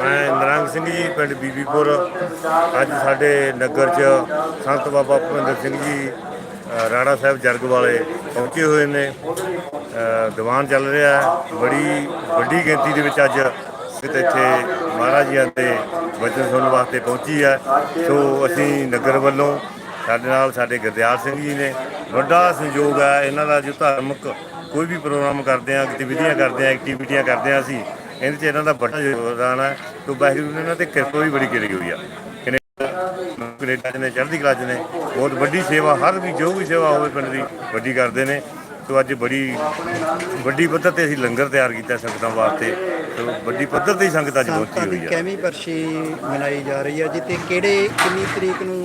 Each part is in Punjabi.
ਮੈਂ ਨਰੰਗ ਸਿੰਘ ਜੀ, ਪਿੰਡ ਬੀਬੀਪੁਰ। ਅੱਜ ਸਾਡੇ ਨਗਰ 'ਚ ਸੰਤ ਬਾਬਾ ਭੁਪਿੰਦਰ ਸਿੰਘ ਜੀ ਰਾਣਾ ਸਾਹਿਬ ਜਰਗ ਵਾਲੇ ਪਹੁੰਚੇ ਹੋਏ ਨੇ। ਦੀਵਾਨ ਚੱਲ ਰਿਹਾ ਬੜੀ ਵੱਡੀ ਗਿਣਤੀ ਦੇ ਵਿੱਚ ਅੱਜ ਸਿੱਧ ਇੱਥੇ ਮਹਾਰਾਜ ਜੀ ਦੇ ਵਚਨ ਸੁਣਨ ਵਾਸਤੇ ਪਹੁੰਚੀ ਹੈ। ਸੋ ਅਸੀਂ ਨਗਰ ਵੱਲੋਂ ਸਾਡੇ ਨਾਲ ਸਾਡੇ ਗੁਰਦਿਆਲ ਸਿੰਘ ਜੀ ਨੇ। ਵੱਡਾ ਸਹਿਯੋਗ ਹੈ, ਇਹਨਾਂ ਦਾ ਜੋ ਧਾਰਮਿਕ ਕੋਈ ਵੀ ਪ੍ਰੋਗਰਾਮ ਕਰਦੇ ਆ ਗਤੀਵਿਧੀਆਂ ਕਰਦੇ ਆ ਐਕਟੀਵਿਟੀਆਂ ਕਰਦੇ ਆ ਅਸੀਂ ਇਹਦੇ 'ਚ ਇਹਨਾਂ ਦਾ ਵੱਡਾ ਯੋਗਦਾਨ ਹੈ। ਤੋਂ ਵਾਹਿਗੁਰੂ ਨੇ ਇਹਨਾਂ ਤੇ ਕਿਰਪਾ ਵੀ ਬੜੀ ਕੀਤੀ ਹੋਈ ਆ। ਕੈਨੇਡਾ ਕੈਨੇਡਾ 'ਚ ਨੇ ਚੜ੍ਹਦੀ ਕਲਾ 'ਚ ਨੇ। ਬਹੁਤ ਵੱਡੀ ਸੇਵਾ ਹਰ ਵੀ ਜੋ ਵੀ ਸੇਵਾ ਹੋਵੇ ਪਿੰਡ ਦੀ ਵੱਡੀ ਕਰਦੇ ਨੇ। ਤੋਂ ਅੱਜ ਬੜੀ ਵੱਡੀ ਪੱਧਰ ਤੇ ਅਸੀਂ ਲੰਗਰ ਤਿਆਰ ਕੀਤਾ ਸੰਗਤਾਂ ਵਾਸਤੇ। ਤੋਂ ਵੱਡੀ ਪੱਧਰ ਤੇ ਹੀ ਸੰਗਤ ਸੰਤਾਂ ਪਹੁੰਚੀ ਹੋਈ ਆ। ਕੈਵੀਂ ਵਰਸ਼ੀ ਮਨਾਈ ਜਾ ਰਹੀ ਹੈ ਜੀ ਤੇ ਕਿਹੜੇ ਕਿੰਨੀ ਤਰੀਕ ਨੂੰ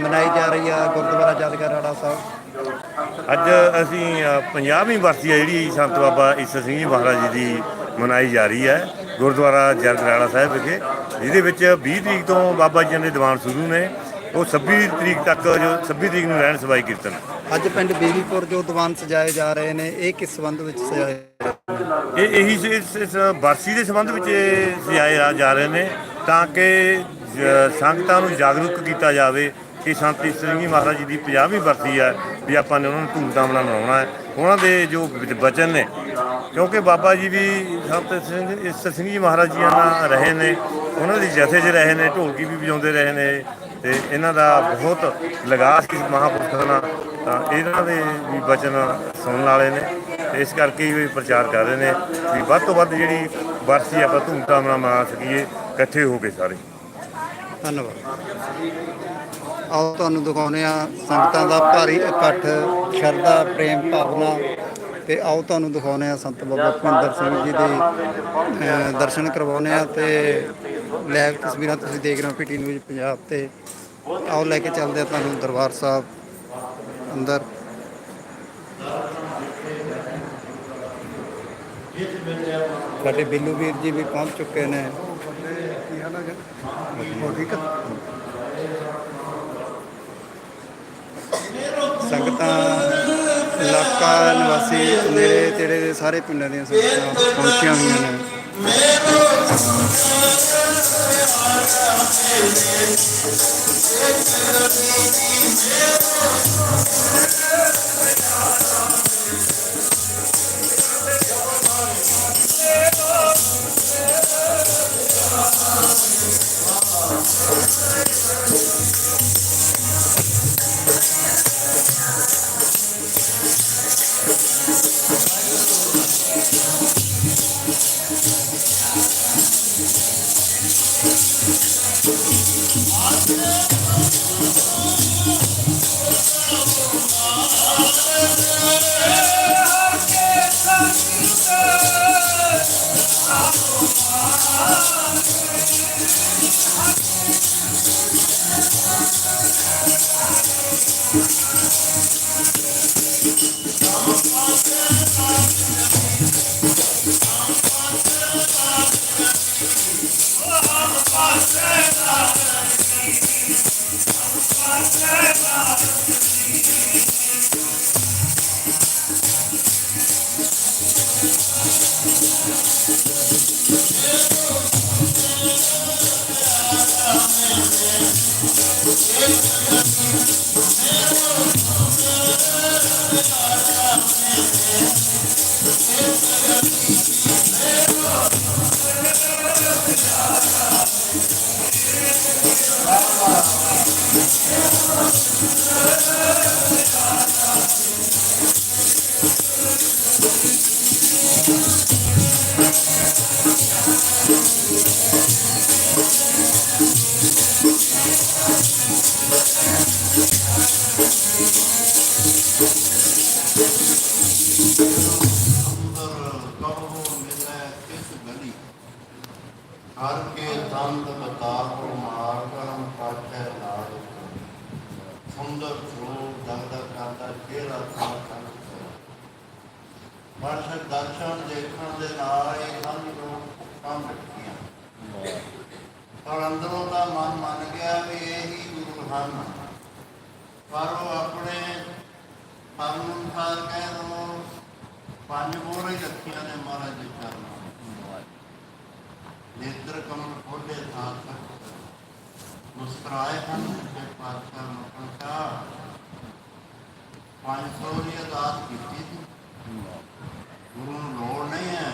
ਮਨਾਈ ਜਾ ਰਹੀ ਆ ਗੁਰਦੁਆਰਾ ਜਾਦਗਾਰ ਰਾੜਾ ਸਾਹਿਬ? ਅੱਜ ਅਸੀਂ ਅ, 50ਵੀਂ ਵਰਸੀ ਹੈ ਜਿਹੜੀ ਸੰਤ ਬਾਬਾ ਈਸਾ ਸਿੰਘ ਜੀ ਮਹਾਰਾਜ ਜੀ ਦੀ ਮਨਾਈ ਜਾ ਰਹੀ ਹੈ ਗੁਰਦੁਆਰਾ ਜਰਗਰਾਲਾ ਸਾਹਿਬ ਵਿਖੇ। ਜਿਹਦੇ ਵਿੱਚ 20 ਤਰੀਕ ਤੋਂ ਬਾਬਾ ਜੀ ਦੇ ਦੀਵਾਨ ਸ਼ੁਰੂ ਨੇ। ਉਹ 26 ਤਰੀਕ ਤੱਕ ਜੋ 26 ਤਰੀਕ ਨੂੰ ਰਹਿਣ ਸਵਾਈ ਕੀਰਤਨ। ਅੱਜ ਪਿੰਡ ਬੀਬੀਪੁਰ ਜੋ ਦੀਵਾਨ ਸਜਾਏ ਜਾ ਰਹੇ ਨੇ ਇਹ ਕਿਸ ਸੰਬੰਧ ਵਿੱਚ ਸਜਾਏ? ਇਹ ਇਹੀ ਇਸ ਇਸ ਵਰਸੀ ਦੇ ਸੰਬੰਧ ਵਿੱਚ ਸਜਾਏ ਜਾ ਰਹੇ ਨੇ ਤਾਂ ਕਿ ਸੰਗਤਾਂ ਨੂੰ ਜਾਗਰੂਕ ਕੀਤਾ ਜਾਵੇ। ਕਿ ਸੰਤ ਈਸਰ ਮਹਾਰਾਜ ਜੀ ਦੀ 50ਵੀਂ ਵਰਸੀ ਹੈ ਵੀ ਆਪਾਂ ਨੇ ਉਹਨਾਂ ਨੂੰ ਧੂਮਧਾਮ ਨਾਲ ਮਨਾਉਣਾ ਹੈ। ਉਹਨਾਂ ਦੇ ਜੋ ਬਚਨ ਨੇ, ਕਿਉਂਕਿ ਬਾਬਾ ਜੀ ਵੀ ਸੰਤ ਸਿੰਘ ਈਸਰ ਸਿੰਘ ਜੀ ਮਹਾਰਾਜ ਜੀ ਨਾਲ ਰਹੇ ਨੇ, ਉਹਨਾਂ ਦੀ ਜਥੇ 'ਚ ਰਹੇ ਨੇ, ਢੋਲਕੀ ਵੀ ਵਜਾਉਂਦੇ ਰਹੇ ਨੇ ਤੇ ਇਹਨਾਂ ਦਾ ਬਹੁਤ ਲਗਾਅ ਸੀ ਮਹਾਂਪੁਰਖਾਂ ਨਾਲ ਤਾਂ ਇਹਨਾਂ ਦੇ ਵੀ ਬਚਨ ਸੁਣਨ ਵਾਲੇ ਨੇ ਇਸ ਕਰਕੇ ਵੀ ਪ੍ਰਚਾਰ ਕਰ ਰਹੇ ਨੇ ਵੀ ਵੱਧ ਤੋਂ ਵੱਧ ਜਿਹੜੀ ਵਰਸੀ ਆਪਾਂ ਧੂਮਧਾਮ ਨਾਲ ਮਨਾ ਸਕੀਏ, ਇਕੱਠੇ ਹੋ ਕੇ ਸਾਰੇ। ਧੰਨਵਾਦ। ਆਓ ਤੁਹਾਨੂੰ ਦਿਖਾਉਂਦੇ ਆ ਸੰਗਤਾਂ ਦਾ ਭਾਰੀ ਇਕੱਠ, ਸ਼ਰਧਾ, ਪ੍ਰੇਮ ਭਾਵਨਾ ਤੇ ਆਓ ਤੁਹਾਨੂੰ ਦਿਖਾਉਂਦੇ ਆ ਸੰਤ ਬਾਬਾ ਭੁਪਿੰਦਰ ਸਿੰਘ ਜੀ ਦੇ ਦਰਸ਼ਨ ਕਰਵਾਉਂਦੇ ਆ ਤੇ ਲਾਈਵ ਤਸਵੀਰਾਂ ਤੁਸੀਂ ਦੇਖ ਰਹੇ ਹੋ ਪੀਟੀ ਨਿਊਜ਼ ਪੰਜਾਬ ਤੇ। ਆਓ ਲੈ ਕੇ ਚੱਲਦੇ ਆ ਤੁਹਾਨੂੰ ਦਰਬਾਰ ਸਾਹਿਬ ਅੰਦਰ। ਸਾਡੇ ਬਿੱਲੂ ਵੀਰ ਜੀ ਵੀ ਪਹੁੰਚ ਚੁੱਕੇ ਨੇ। ਸੰਗਤਾਂ ਇਲਾਕਾ ਨਿਵਾਸੀ ਨੇੜੇ ਤੇੜੇ ਦੇ ਸਾਰੇ ਪਿੰਡਾਂ ਦੀਆਂ ਸੰਗਤਾਂ ਪਹੁੰਚੀਆਂ ਹੋਈਆਂ ਨੇ। ਸੁੰਦਰ ਕੇ ਦੰਦ ਬਤਾਹੋ ਮਾਰਗਮ ਪਾਠੈ ਲਾੜ ਸੁੰਦਰ ਸਰੂਪ ਜਗਦਾ ਕਰਦਾ ਕਿਹੜਾ ਥਾਂ ਤੱਕ ਵਰਸ਼ ਦਰਸ਼ਨ ਦੇਖਣ ਦੇ ਨਾਲ ਹੀ ਸਮਝ ਲੋ ਕੰਮ ਰੱਖੀਆਂ ਪਰ ਅੰਦਰੋਂ ਦਾ ਮਨ ਮੰਨ ਗਿਆ ਵੀ ਇਹੀ ਗੁਰੂ ਹਨ। ਪਰ ਉਹ ਆਪਣੇ ਮਨ ਅਨੁਸਾਰ ਕਹਿ ਦੋ, ਪੰਜ ਮੋਹਰੇ ਰੱਖੀਆਂ ਨੇ ਮਹਾਰਾਜ ਦੇ। ਚਰਨਾਂ ਨੇਤਰ ਕਮਲ ਖੋਲੇ ਸਾਥ ਮੁਸਕਰਾਏ ਹਨ ਤੇ ਪਾਤਸ਼ਾਹ ਮੱਖਣ ਸ਼ਾਹ 500 ਦੀ ਅਦਾਤ ਕੀਤੀ ਸੀ। ਗੁਰੂ ਨੂੰ ਲੋੜ ਨਹੀਂ ਹੈ।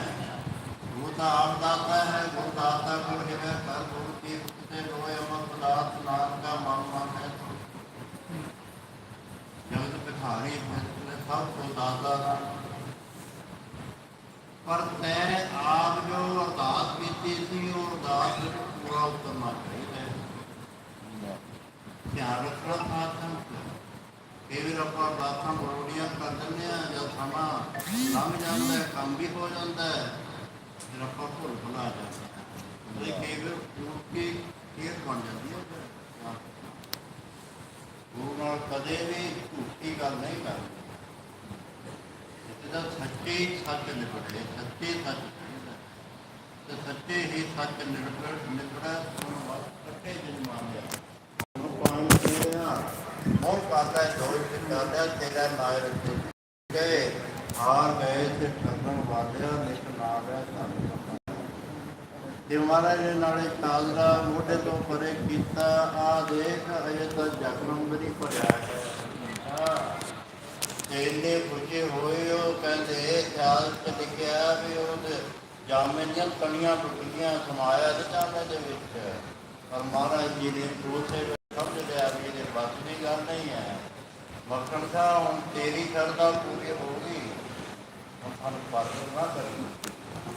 ਗੁਰੂ ਤਾਂ ਆਪ ਦਾਤਾ ਹੈ। ਗੁਰੂ ਦਾਤਾ ਗੁਰ ਹੈ ਕਰ ਗੁਰੂ ਕੀ ਤੇ ਲੋਏ ਅਮਰ ਪਦਾਰਥ ਨਾਮ ਦਾ ਮਨ ਮਨ ਹੈ। ਜਗਤ ਬਿਖਾਰੀ ਫੈਸਲੇ ਸਭ ਤੋਂ ਦਾਤਾ ਪਰ ਤੈ ਆਪ ਜੋ ਅਰਦਾਸ ਕੀਤੀ ਸੀ ਅਰਦਾਸ ਪੂਰਾ ਉਤਰਨਾ ਚਾਹੀਦਾ ਹੈ। ਧਿਆਨ ਰੱਖਣਾ ਆਤਮ ਕਈ ਵਾਰ ਆਪਾਂ ਬਾਤਾਂ ਬਰੋੜੀਆਂ ਕਰ ਦਿੰਦੇ ਆ ਜਦ ਸਮਾਂ ਲੰਘ ਜਾਂਦਾ ਕੰਮ ਵੀ ਹੋ ਜਾਂਦਾ ਹੈ, ਫਿਰ ਆਪਾਂ ਭੁੱਲ ਭੁਲਾ ਜਾਂਦੇ ਹਾਂ। ਉਹ ਕਈ ਵਾਰ ਕੇ ਖੇਡ ਬਣ ਜਾਂਦੀ ਹੈ। ਫਿਰ। ਗੁਰੂ ਨਾਲ ਕਦੇ ਵੀ ਝੂਠੀ ਗੱਲ ਨਹੀਂ ਕਰਨੀ ਇਹਦਾ ਸੱਚੇ ਹੀ ਸੱਚ ਨਿਕਲੇ ਸੱਚੇ ਸੱਚ। ਤੇ ਸੱਚੇ ਹੀ ਸੱਚ ਨਿਕਲ ਨਿਕੜਾ ਸੁਣ ਵਾਸ ਕੱਟੇ ਜਿਨ ਮੰਨਿਆ ਨੂੰ ਪਾਣੀ ਮੋਹ ਕਾਤਾ ਹੈ ਦੋਈ ਤੇਰਾ ਨਾਇ ਰੱਖੇ। ਗਏ ਹਾਰ ਗਏ ਤੇ ਠੱਗਣ ਵਾਲਿਆ ਨਿਕ ਨਾ ਗਿਆ ਤੇ ਮਹਾਰਾਜ ਨੇ ਨਾਲੇ ਕਾਲਰਾ ਮੋਢੇ ਤੋਂ ਪਰੇ ਕੀਤਾ, ਆ ਦੇਖ, ਅਜੇ ਤਾਂ ਜਗਰਮ ਵੀ ਭਰਿਆ ਹੈ। ਹਾਂ ਤੇ ਪੁੱਛੇ ਹੋਏ, ਉਹ ਕਹਿੰਦੇ, ਇਹ ਖਿਆਲ ਚ ਲਿਖਿਆ ਵੀ ਉਹਦੇ ਜਾਮੇ ਦੀਆਂ ਤਣੀਆਂ ਟੁੱਟੀਆਂ ਸਮਾਇਆ ਤੇ ਜਾਮੇ ਦੇ ਵਿੱਚ। ਪਰ ਮਹਾਰਾਜ ਜੀ ਨੇ ਕੋਸੇ ਸਮਝ ਲਿਆ ਵੀ ਇਹਦੇ ਬਸ ਦੀ ਗੱਲ ਨਹੀਂ ਹੈ। ਮੱਖਣ ਸਾਹਿਬ ਹੁਣ ਤੇਰੀ ਸ਼ਰਧਾ ਪੂਰੀ ਹੋ ਗਈ। ਹੁਣ ਸਾਨੂੰ ਪਾਸ ਨਾ ਕਰੀ